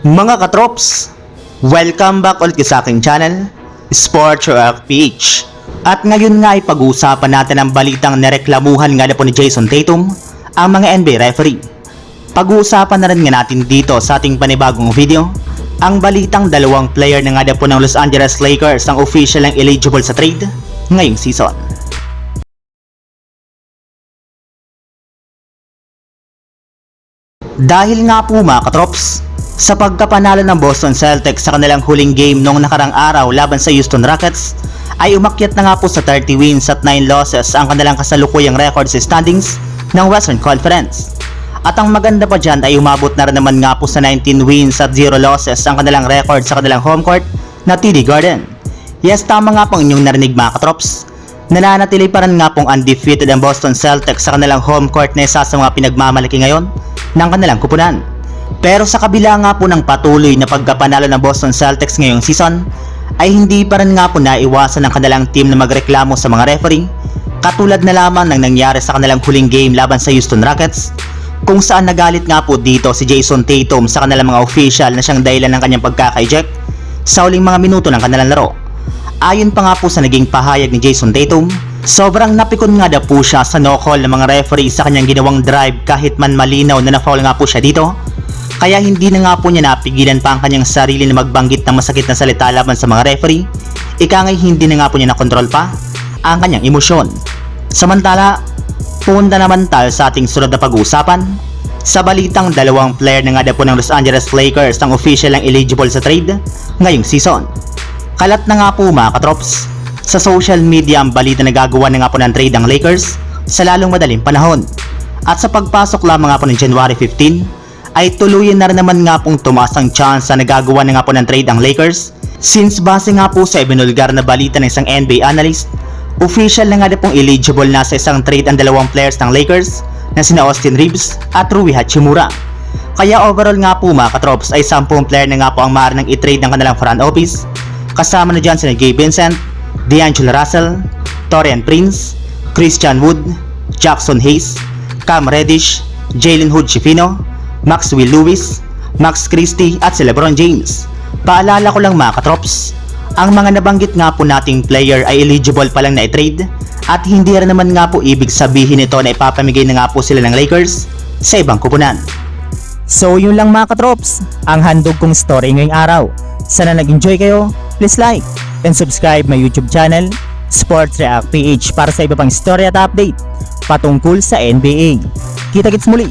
Mga katrops, welcome back ulit sa aking channel, Sports Rock PH. At ngayon nga ay pag-uusapan natin ang balitang nareklamuhan nga na po ni Jason Tatum, ang mga NBA referee. Pag-uusapan na rin nga natin dito sa ating panibagong video, ang balitang dalawang player na nga na po ng Los Angeles Lakers ang official ang eligible sa trade ngayong season. Dahil nga po mga katrops, sa pagkapanalo ng Boston Celtics sa kanilang huling game noong nakarang araw laban sa Houston Rockets, ay umakyat na nga po sa 30 wins at 9 losses ang kanilang kasalukuyang record sa standings ng Western Conference. At ang maganda pa dyan ay umabot na rin naman nga po sa 19 wins at 0 losses ang kanilang record sa kanilang home court na TD Garden. Yes, tama nga pong inyong narinig mga katrops. Nananatili pa rin nga pong undefeated ang Boston Celtics sa kanilang home court na isa sa mga pinagmamalaki ngayon ng kanilang kupunan. Pero sa kabila nga po ng patuloy na pagkapanalo ng Boston Celtics ngayong season, ay hindi pa rin nga po naiwasan ng kanilang team na magreklamo sa mga referee, katulad na lamang ng nangyari sa kanilang huling game laban sa Houston Rockets, kung saan nagalit nga po dito si Jason Tatum sa kanilang mga official na siyang dahilan ng kanyang pagkaka-eject sa huling mga minuto ng kanilang laro. Ayon pa nga po sa naging pahayag ni Jason Tatum, sobrang napikon nga daw po siya sa no-call ng mga referee sa kanyang ginawang drive kahit man malinaw na na-foul nga po siya dito. Kaya hindi na nga po niya napigilan pa ang kanyang sarili na magbanggit ng masakit na salita laban sa mga referee. Ika nga'y hindi na nga po niya nakontrol pa ang kanyang emosyon. Samantala, punta naman tayo sa ating sunod na pag-uusapan. Sa balitang dalawang player na nga po ng Los Angeles Lakers ang official ang eligible sa trade ngayong season. Kalat na nga po mga katrops. Sa social media ang balita na gagawa na nga po ng trade ang Lakers sa lalong madaling panahon. At sa pagpasok lamang nga po ng January 15, ay tuluyan na rin naman nga pong tumaas ang chance na nagagawa na nga po ng trade ang Lakers. Since base nga po sa ibinulgar na balita ng isang NBA analyst, official na nga na pong eligible na sa isang trade ang dalawang players ng Lakers na sina Austin Reeves at Rui Hachimura. Kaya overall nga po mga katrops ay 10 player na nga po ang maaari ng i-trade ng kanilang front office Kasama na dyan sina Gabe Vincent, D'Angelo Russell, Torian Prince, Christian Wood, Jackson Hayes, Cam Reddish, Jalen Hood Chifino, Maxwell Lewis, Max Christie at si Lebron James. Paalala ko lang mga katrops, ang mga nabanggit nga po nating player ay eligible pa lang na i-trade at hindi rin naman nga po ibig sabihin nito na ipapamigay na nga po sila ng Lakers sa ibang kupunan. So yun lang mga katrops, ang handog kong story ngayong araw. Sana nag-enjoy kayo, please like and subscribe my YouTube channel, Sports React PH para sa iba pang story at update patungkol sa NBA. Kita-kits muli